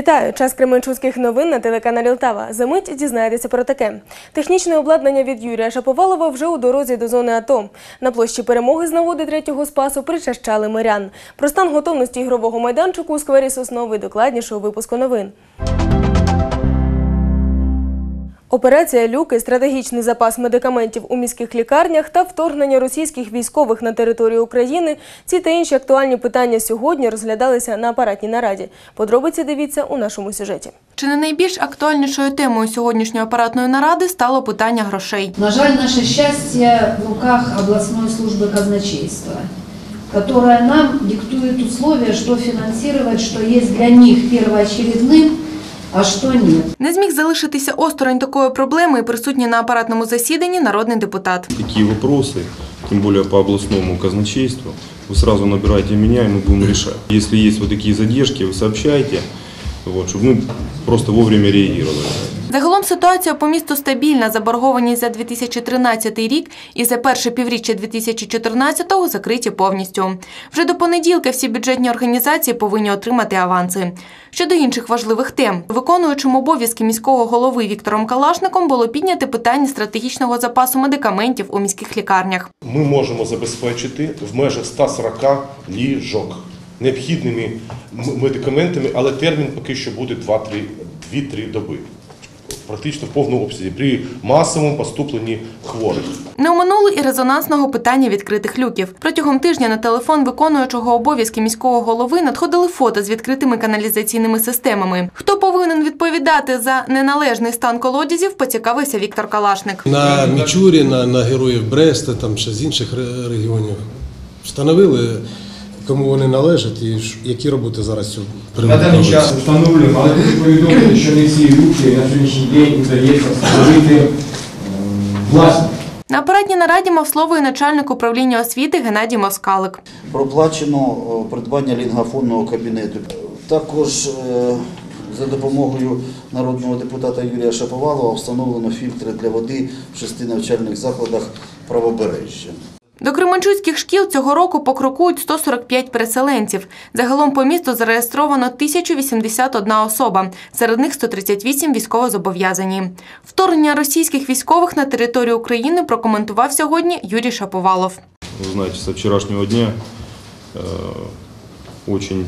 Вітаю! Час Кременчуцьких новин на телеканалі Лтава. За мить дізнаєтеся про таке. Технічне обладнання від Юрія Шаповалова вже у дорозі до зони АТО. На площі перемоги з нагоди третього спасу причащали мирян. Про стан готовності ігрового майданчику у сквері Сосновий докладніше у випуску новин. Операція Люки, стратегічний запас медикаментів у міських лікарнях та вторгнення російських військових на територію України. Ці та інші актуальні питання сьогодні розглядалися на апаратній нараді. Подробиці дивіться у нашому сюжеті. Чи не найбільш актуальнішою темою сьогоднішньої апаратної наради стало питання грошей? На жаль, наше счастье в руках областной службы казначейства, которая нам диктует условия, что финансировать, что есть для них первоочередным, а что нет. Не зміг залишитися осторонь такої проблеми і присутній на апаратному засіданні народний депутат. Какие вопросы, тем более по областному казначейству, вы сразу набираете меня, и мы будем решать. Если есть вот такие задержки, вы сообщайте, вот, чтобы мы просто вовремя реагировали. Загалом ситуація по місту стабільна. Заборгованість за 2013 рік і за перше півріччя 2014-го закриті повністю. Вже до понеділка всі бюджетні організації повинні отримати аванси. Щодо інших важливих тем, виконуючим обов'язки міського голови Віктором Калашником було підняти питання стратегічного запасу медикаментів у міських лікарнях. ми можемо забезпечити в межах 140 ліжок необхідними медикаментами, але термін поки що буде 2-3 2-3 доби. Практично в повному обсязі при масовому поступленні хворих. Не оминули і резонансного питання відкритих люків. Протягом тижня на телефон виконуючого обов'язки міського голови надходили фото з відкритими каналізаційними системами. Хто повинен відповідати за неналежний стан колодязів, поцікавився Віктор Калашник. На Мічурі, на, на героїв Бреста, там ще з інших регіонів встановили, кому вони належать і які роботи зараз цю На даний час встановлюємо, але хочу повідомити, що не всі руки на сьогоднішній день вдається встановити ем, власні. На апаратній нараді мав слово і начальник управління освіти Геннадій Москалик. Проплачено придбання лінгафонного кабінету. Також е, за допомогою народного депутата Юрія Шаповалова встановлено фільтри для води в шести навчальних закладах правобережжя. До Кременчуцьких шкіл цього року покрокують 145 переселенців. Загалом по місту зареєстровано 1081 особа, серед них 138 військовозобов'язані. Вторгнення російських військових на територію України прокоментував сьогодні Юрій Шаповалов. Вы знаете, со вчерашнего дня э, очень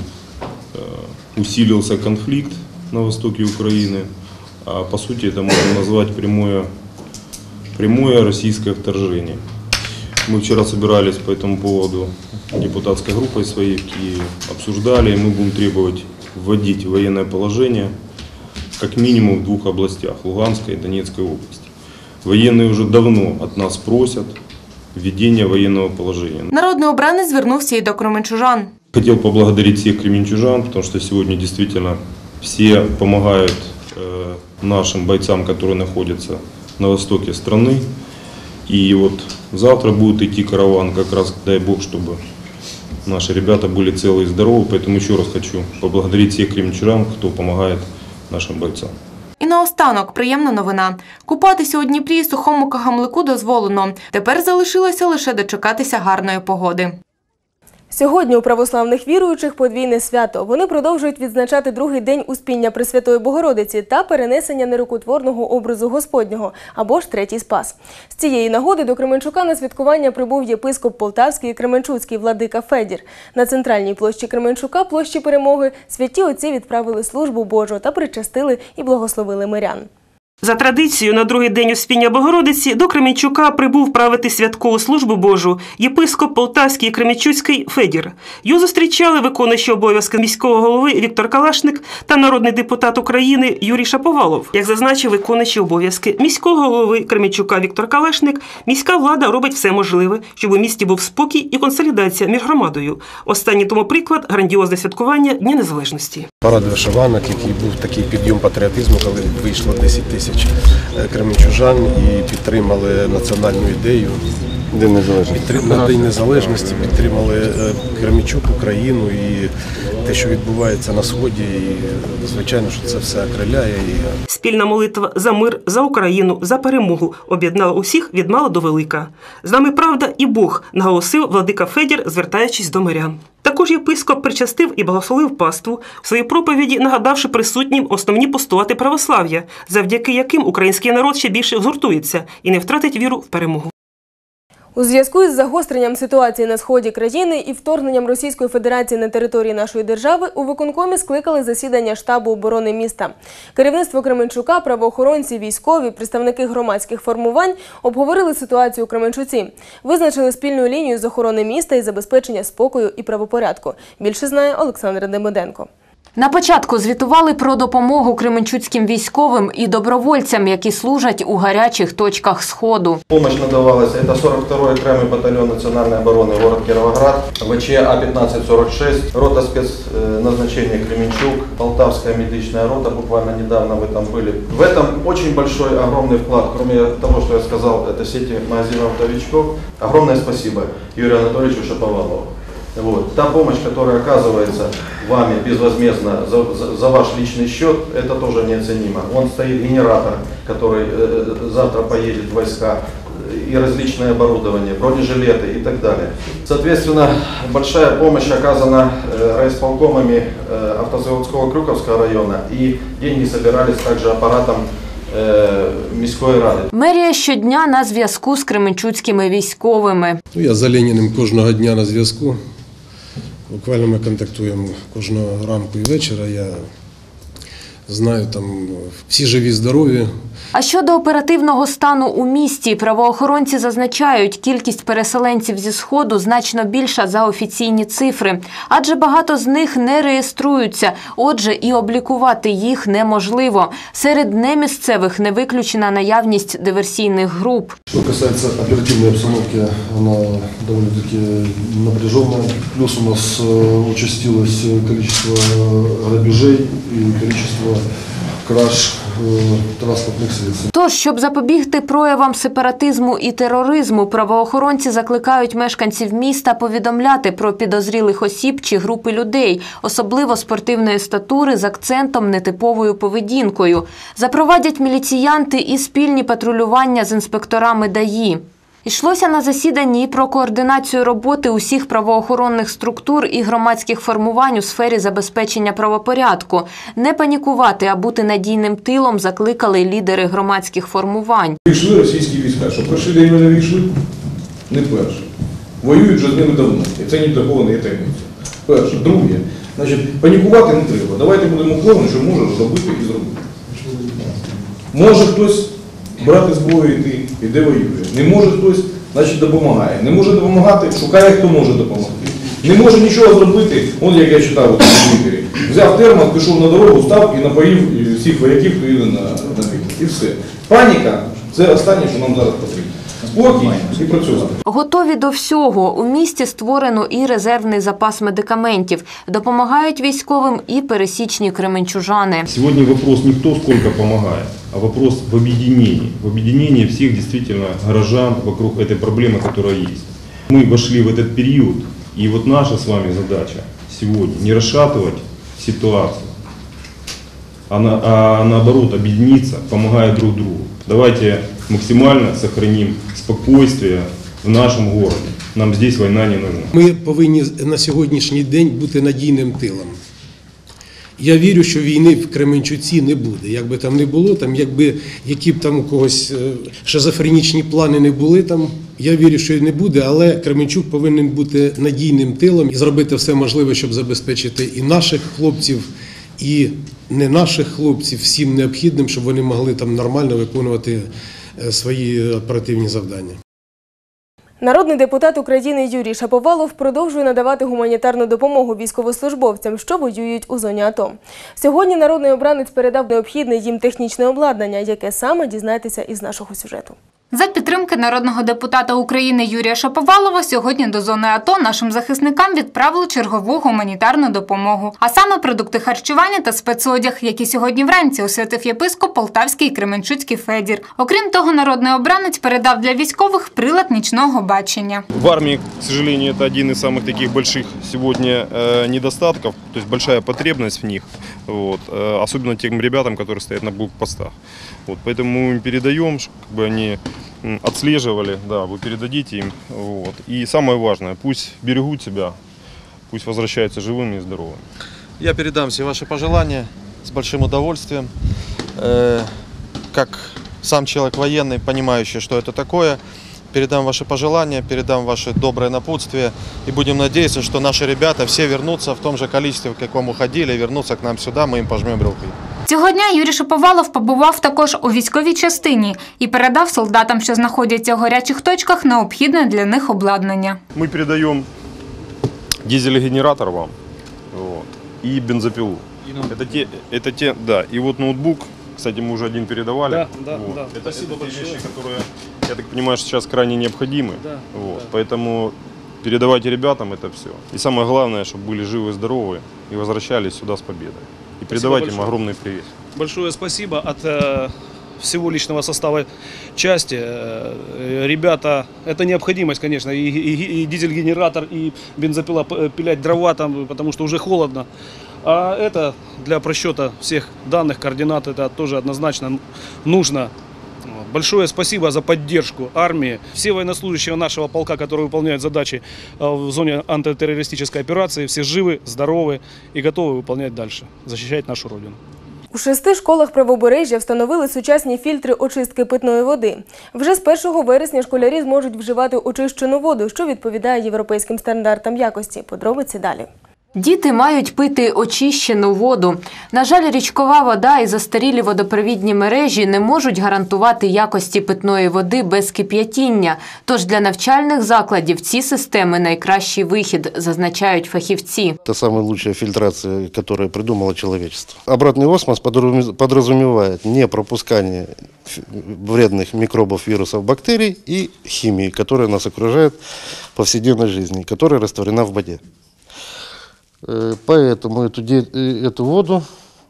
э, усилился конфликт на востоке Украины. А по сути это можно назвать прямое, прямое российское вторжение. Мы вчера собирались по этому поводу депутатской группой своей в Киеве, обсуждали, и мы будем требовать вводить военное положение как минимум в двух областях, Луганской и Донецкой области. Военные уже давно от нас просят введения военного положения. Народний обранець звернувся і до кременчужан. Хотел поблагодарить всех кременчужан, потому что сегодня действительно все помогают э, нашим бойцам, которые находятся на востоке страны. И вот завтра будет идти караван, как раз дай Бог, чтобы наши ребята были целы и здоровы. Поэтому еще раз хочу поблагодарить всех кременчужан, кто помогает нашим бойцам. І наостанок приємна новина. Купатися у Дніпрі і сухому кагамлику дозволено. Тепер залишилося лише дочекатися гарної погоди. Сьогодні у православних віруючих подвійне свято. Вони продовжують відзначати другий день успіння Пресвятої Богородиці та перенесення нерукотворного образу Господнього або ж третій спас. З цієї нагоди до Кременчука на святкування прибув єпископ Полтавський і Кременчуцький владика Федір. На центральній площі Кременчука, площі перемоги, святі отці відправили службу Божу та причастили і благословили мирян. За традицією, на другий день Успіння Богородиці до Кременчука прибув правити святкову службу Божу єпископ Полтавський і Кременчуцький Федір. Його зустрічали виконуючий обов'язки міського голови Віктор Калашник та народний депутат України Юрій Шаповалов. Як зазначив виконуючий обов'язки міського голови Кременчука Віктор Калашник, міська влада робить все можливе, щоб у місті був спокій і консолідація між громадою. Останній тому приклад грандіозне святкування Дня Незалежності. парад вишиванок, який був такий підйом патріотизму, коли вийшло 10 тисяч е, кременчужан і підтримали національну ідею День Незалежності. на День Незалежності підтримали е, Кременчук, Україну і те, що відбувається на Сході. І, звичайно, що це все окриляє. І, Спільна молитва за мир, за Україну, за перемогу об'єднала усіх від мала до велика. З нами правда і Бог, наголосив владика Федір, звертаючись до мирян. Також єпископ причастив і благословив паству в своїй проповіді, нагадавши присутнім основні постулати православ'я, завдяки яким український народ ще більше згуртується і не втратить віру в перемогу. У зв'язку із загостренням ситуації на сході країни і вторгненням Російської Федерації на території нашої держави у виконкомі скликали засідання штабу оборони міста. Керівництво Кременчука, правоохоронці, військові, представники громадських формувань обговорили ситуацію у Кременчуці, визначили спільну лінію з охорони міста і забезпечення спокою і правопорядку. Більше знає Олександр Демиденко. На початку звітували про допомогу кременчуцьким військовим і добровольцям, які служать у гарячих точках сходу. Помощь надавалась, это 42-й окремый батальон национальной обороны, город Кировоград, ВЧ А-1546, рота спецназначения Кременчук, Полтавская медичная рота, буквально недавно вы там были. В этом очень большой, огромный вклад, кроме того, что я сказал, это сети магазинов «Новичков». Огромное спасибо Юрию Анатольевичу Шаповалову. Вот. Та помощь, которая оказывается вами безвозмездно за, за- за ваш личный счет, это тоже неоценимо. Вон стоит генератор, который э, завтра поедет в войска, э, и различное оборудование, бронежилеты и так далее. Соответственно, большая помощь оказана э, райисполкомами э, автозаводского Крюковского района, и деньги собирались также аппаратом э, Міської ради. Мерія щодня на зв'язку з кременчуцькими військовими. ну, я за Леніним кожного дня на зв'язку. Буквально ми контактуємо кожного ранку і вечора. Я знаю там всі живі, здорові. А щодо оперативного стану у місті, правоохоронці зазначають, кількість переселенців зі сходу значно більша за офіційні цифри, адже багато з них не реєструються. Отже, і облікувати їх неможливо. Серед немісцевих не виключена наявність диверсійних груп. Что касается оперативной обстановки, она довольно-таки напряженная. Плюс у нас э, участилось количество грабежей и количество краж Тож, щоб запобігти проявам сепаратизму і тероризму, правоохоронці закликають мешканців міста повідомляти про підозрілих осіб чи групи людей, особливо спортивної статури з акцентом нетиповою поведінкою. Запровадять міліціянти і спільні патрулювання з інспекторами ДАІ. Йшлося на засіданні і про координацію роботи усіх правоохоронних структур і громадських формувань у сфері забезпечення правопорядку. Не панікувати, а бути надійним тилом закликали лідери громадських формувань. Війшли російські війська. Що перший день вони війшли? Не перший. Воюють вже з ними давно. І це ні для кого не є. Перше. Друге, значить, панікувати не треба. Давайте будемо кожен, що може зробити і зробити. Може хтось брати зброю і йти, іде воює. Не може хтось, значить допомагає. Не може допомагати, шукає, хто може допомогти. Не може нічого зробити, от як я читав у Твіттері. Взяв термос, пішов на дорогу, став і напоїв всіх вояків, хто їде на, на війну. І все. Паніка це останнє, що нам зараз потрібно. Спокій і працювати. Готові до всього. У місті створено і резервний запас медикаментів. Допомагають військовим і пересічні кременчужани. Сегодня вопрос не кто сколько помогает, а вопрос в объединении. В объединении всех действительно горожан вокруг этой проблемы, которая есть. Мы вошли в этот период, и вот наша с вами задача сегодня не расшатывать ситуацию, а, на- а наоборот объединиться, помогая друг другу. Давайте максимально сохраним спокойствие в нашем городе. Нам здесь война не нужна. Ми повинні на сьогоднішній день бути надійним тилом. Я вірю, що війни в Кременчуці не буде. Як би там не було, там, якби які б там у когось е, шизофренічні плани не були там, я вірю, що і не буде, але Кременчук повинен бути надійним тилом і зробити все можливе, щоб забезпечити і наших хлопців, і не наших хлопців всім необхідним, щоб вони могли там нормально виконувати е, свої оперативні завдання. Народний депутат України Юрій Шаповалов продовжує надавати гуманітарну допомогу військовослужбовцям, що воюють у зоні АТО. Сьогодні народний обранець передав необхідне їм технічне обладнання, яке саме дізнаєтеся із нашого сюжету. За підтримки народного депутата України Юрія Шаповалова сьогодні до зони АТО нашим захисникам відправили чергову гуманітарну допомогу, а саме продукти харчування та спецодяг, які сьогодні вранці освятив єпископ Полтавський і Кременчуцький Федір. Окрім того, народний обранець передав для військових прилад нічного бачення. В армии, к сожалению, это один из самых таких больших сегодня э, недостатков, то есть большая потребность в них, вот, э, особенно тем ребятам, которые стоят на блокпостах. Вот, поэтому мы им передаем, чтобы они м, отслеживали, да, вы передадите им. Вот. И самое важное, пусть берегут себя, пусть возвращаются живыми и здоровыми. Я передам все ваши пожелания с большим удовольствием. Э, Как сам человек военный, понимающий, что это такое, передам ваши пожелания, передам ваше доброе напутствие. И будем надеяться, что наши ребята все вернутся в том же количестве, в каком уходили, вернутся к нам сюда, мы им пожмем руки. Цього дня Юрій Шаповалов побував також у військовій частині і передав солдатам, що знаходяться у гарячих точках, необхідне для них обладнання. Мы передаем дизель-генератор вам вот, и бензопилу. Это те, это те, да. И вот ноутбук, кстати, мы уже один передавали. Да, да, Вот. да. Это, Спасибо это те большое. вещи, которые, я так понимаю, сейчас крайне необходимы. Да, вот. Поэтому передавайте ребятам это все. И самое главное, чтобы были живы и здоровы и возвращались сюда с победой. И передавайте им огромный привет. Большое спасибо от э, всего личного состава части. Э, ребята, это необходимость, конечно, и, и- и дизель-генератор, и бензопила, п- пилять дрова там, потому что уже холодно. А это для просчета всех данных, координат, это тоже однозначно нужно. Вот. Большое спасибо за поддержку армии. Все военнослужащие нашего полка, которые выполняют задачи э, в зоне антитеррористической операции, все живы, здоровы и готовы выполнять дальше, защищать нашу Родину. У шести школах правобережжя встановили сучасні фільтри очистки питної води. Вже з 1 вересня школярі зможуть вживати очищену воду, що відповідає європейським стандартам якості. Подробиці далі. Діти мають пити очищену воду. На жаль, річкова вода і застарілі водопровідні мережі не можуть гарантувати якості питної води без кип'ятіння. Тож для навчальних закладів ці системи найкращий вихід, зазначають фахівці. Это самая лучшая фильтрация, которую придумало человечество. Обратный осмос подраз- подразумевает не пропускание ф- вредных микробов, вирусов, бактерий и химии, которая нас окружает в повседневной жизни, которая растворена в воде. Э, Поэтому эту, де- э, эту воду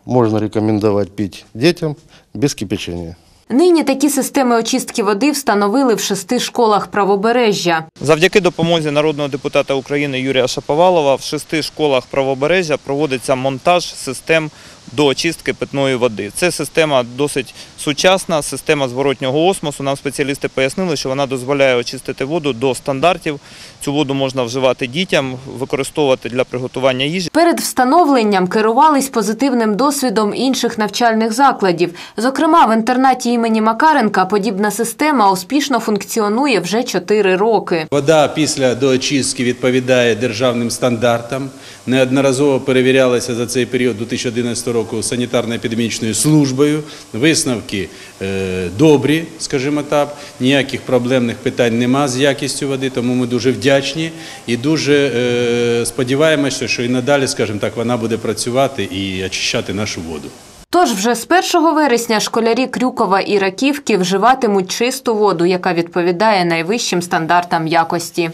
можно рекомендовать пить детям без кипячения. Нині такі системи очистки води встановили в шести школах правобережжя. Завдяки допомозі народного депутата України Юрія Шаповалова в шести школах правобережжя проводиться монтаж систем до очистки питної води. Це система досить сучасна, система зворотнього осмосу. Нам спеціалісти пояснили, що вона дозволяє очистити воду до стандартів. Цю воду можна вживати дітям, використовувати для приготування їжі. Перед встановленням керувались позитивним досвідом інших навчальних закладів. Зокрема, в інтернаті імені Макаренка подібна система успішно функціонує вже 4 роки. Вода після доочистки відповідає державним стандартам. Неодноразово перевірялася за цей період 2011 року санітарно-епідемічною службою. Висновки е, добрі, скажімо так. Ніяких проблемних питань нема з якістю води, тому ми дуже вдячні і дуже е, сподіваємося, що і надалі, скажімо так, вона буде працювати і очищати нашу воду. Тож вже з 1 вересня школярі Крюкова і Раківки вживатимуть чисту воду, яка відповідає найвищим стандартам якості.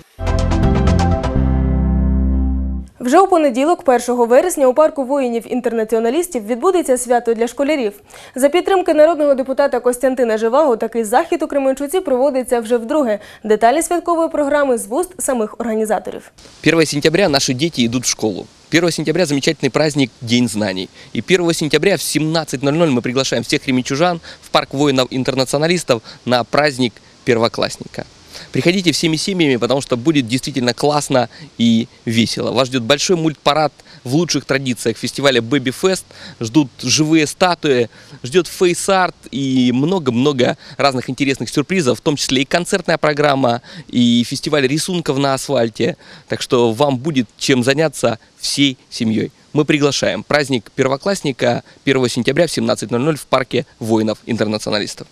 Вже у понеділок, 1 вересня, у парку воїнів-інтернаціоналістів відбудеться свято для школярів. За підтримки народного депутата Костянтина Живаго такий захід у Кременчуці проводиться вже вдруге. Деталі святкової програми з вуст самих організаторів. 1 сентября наши дети идут в школу. 1 сентября замечательный праздник День знаний. И 1 сентября в 17.00 мы приглашаем всех ремичужан в парк воинов-интернационалистов на праздник первоклассника. Приходите всеми семьями, потому что будет действительно классно и весело. Вас ждет большой мультпарад в лучших традициях фестиваля Baby Fest. Ждут живые статуи, ждет фейс-арт и много-много разных интересных сюрпризов, в том числе и концертная программа, и фестиваль рисунков на асфальте. Так что вам будет чем заняться всей семьей. Мы приглашаем. Праздник первоклассника 1 сентября в 17.00 в парке воинов-интернационалистов.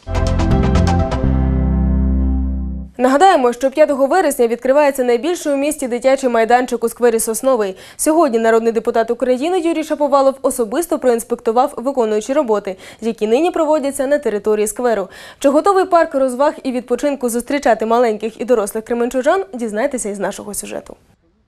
Нагадаємо, що 5 вересня відкривається найбільший у місті дитячий майданчик у сквері Сосновий. Сьогодні народний депутат України Юрій Шаповалов особисто проінспектував виконуючі роботи, які нині проводяться на території скверу. Чи готовий парк розваг і відпочинку зустрічати маленьких і дорослих кременчужан, дізнайтеся із нашого сюжету.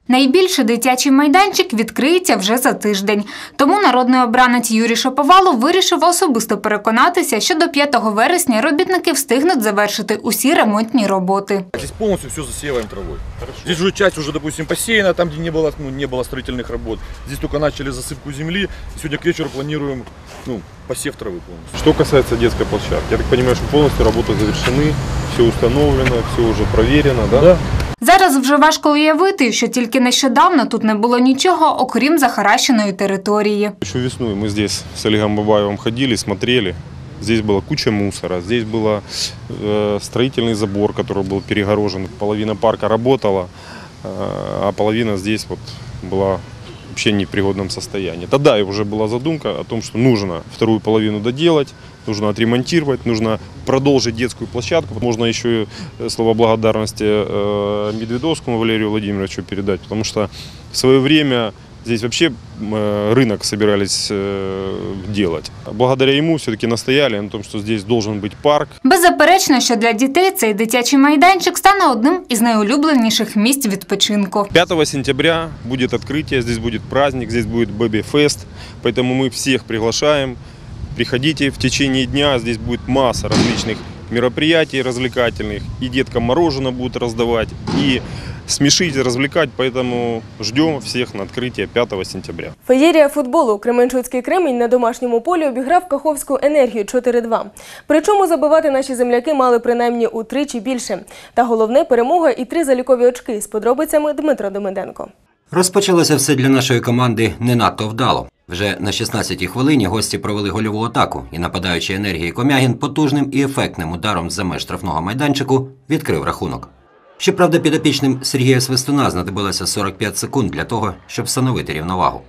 Найбільший дитячий майданчик відкриється вже за тиждень. Тому народний обранець Юрій Шаповалов вирішив особисто переконатися, що до 5 вересня робітники встигнуть завершити усі ремонтні роботи. Здесь полностью все засеиваем травой. Здесь уже часть уже, допустим, посеяна, там, где не было, ну, не было строительных работ. Здесь только начали засыпку земли. И сегодня к вечеру планируем ну, посев травы полностью. Что касается детской площадки, я так понимаю, что полностью работы завершены, все установлено, все уже проверено, да? Да. Зараз вже важко уявити, що тільки нещодавно тут не було нічого, окрім захаращеної території. Еще весной мы здесь с Олегом Бабаевым ходили, смотрели. Здесь была куча мусора, здесь был строительный забор, который был перегорожен. Половина парка работала, э, а половина здесь вот была вообще не в пригодном состоянии. Тогда и уже была задумка о том, что нужно вторую половину доделать, нужно отремонтировать, нужно продолжить детскую площадку. Можно еще и э, слова благодарности э, Медведовскому Валерию Владимировичу передать, потому что в свое время здесь вообще э, рынок собирались э, делать. Благодаря ему все-таки настояли на том, что здесь должен быть парк, Беззаперечно, що для дітей цей дитячий майданчик стане одним із найулюбленіших місць відпочинку. 5 сентября будет открытие, здесь будет праздник, здесь будет Baby Fest, поэтому мы всех приглашаем. Приходите в течение дня, здесь будет масса различных мероприятий развлекательных, и деткам мороженое будут раздавать, и смешить, развлекать, поэтому ждем всех на открытие 5 сентября. Феєрія футболу Кременчуцький Кремінь на домашньому полі обіграв Каховську енергію 4-2. Причому забивати наші земляки мали принаймні утричі більше. Та головне перемога і три залікові очки з подробицями Дмитро Демиденко. Розпочалося все для нашої команди не надто вдало. Вже на 16-й хвилині гості провели гольову атаку, і нападаючий енергії Комягін потужним і ефектним ударом з-за меж штрафного майданчику відкрив рахунок. Щоправда, підопічним Сергія Свистуна знадобилося 45 секунд для того, щоб встановити рівновагу.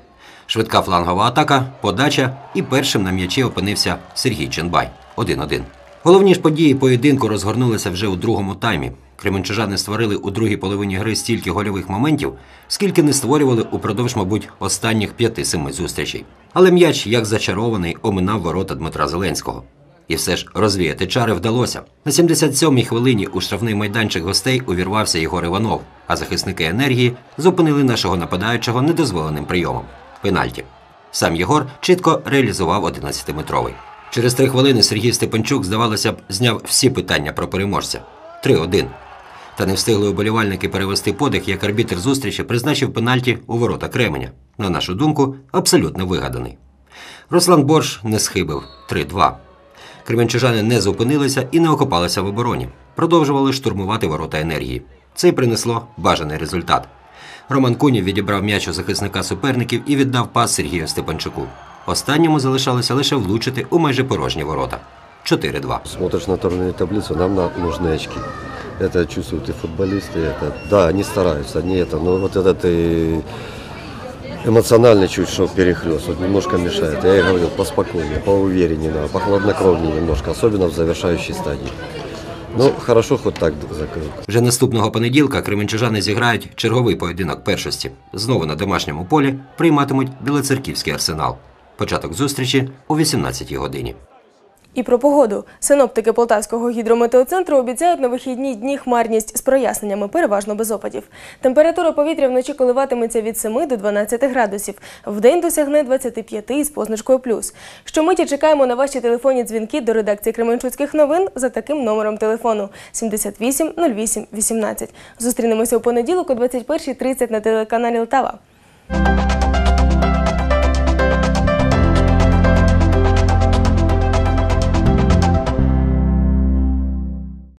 Швидка флангова атака, подача і першим на м'ячі опинився Сергій Ченбай 1-1. Головні ж події поєдинку розгорнулися вже у другому таймі. Кременчужани створили у другій половині гри стільки гольових моментів, скільки не створювали упродовж, мабуть, останніх п'яти-семи зустрічей. Але м'яч, як зачарований, оминав ворота Дмитра Зеленського. І все ж розвіяти чари вдалося. На 77-й хвилині у штрафний майданчик гостей увірвався Єгор Іванов, а захисники енергії зупинили нашого нападаючого недозволеним прийомом пенальті. Сам Єгор чітко реалізував 11-метровий. Через три хвилини Сергій Степанчук, здавалося б, зняв всі питання про переможця 3-1. Та не встигли уболівальники перевести подих, як арбітр зустрічі призначив пенальті у ворота Кременя. На нашу думку, абсолютно вигаданий. Руслан Борш не схибив 3-2. Кременчужани не зупинилися і не окопалися в обороні. Продовжували штурмувати ворота енергії. Це й принесло бажаний результат. Роман Кунів відібрав м'яч у захисника суперників і віддав пас Сергію Степанчуку. Останньому залишалося лише влучити у майже порожні ворота. 4-2. Смотришь на турнирную таблицу, нам на- нужны очки. Это чувствуют и футболисты. Это, да, они стараются, они это, но вот этот и эмоционально чуть что перехлест, вот немножко мешает. Я и говорил, поспокойнее, поувереннее надо, похладнокровнее немножко, особенно в завершающей стадии. Ну, хорошо, хоть так закрыл. Вже наступного понеділка кременчужани зіграють черговий поєдинок першості. Знову на домашньому полі прийматимуть білоцерківський арсенал. Початок зустрічі о 18-й годині. І про погоду. Синоптики Полтавського гідрометеоцентру обіцяють на вихідні дні хмарність з проясненнями, переважно без опадів. Температура повітря вночі коливатиметься від 7 до 12 градусів. Вдень досягне 25 із позначкою плюс. Щомиті чекаємо на ваші телефонні дзвінки до редакції Кременчуцьких новин за таким номером телефону 78 08 18. Зустрінемося у понеділок о 21.30 на телеканалі Лтава.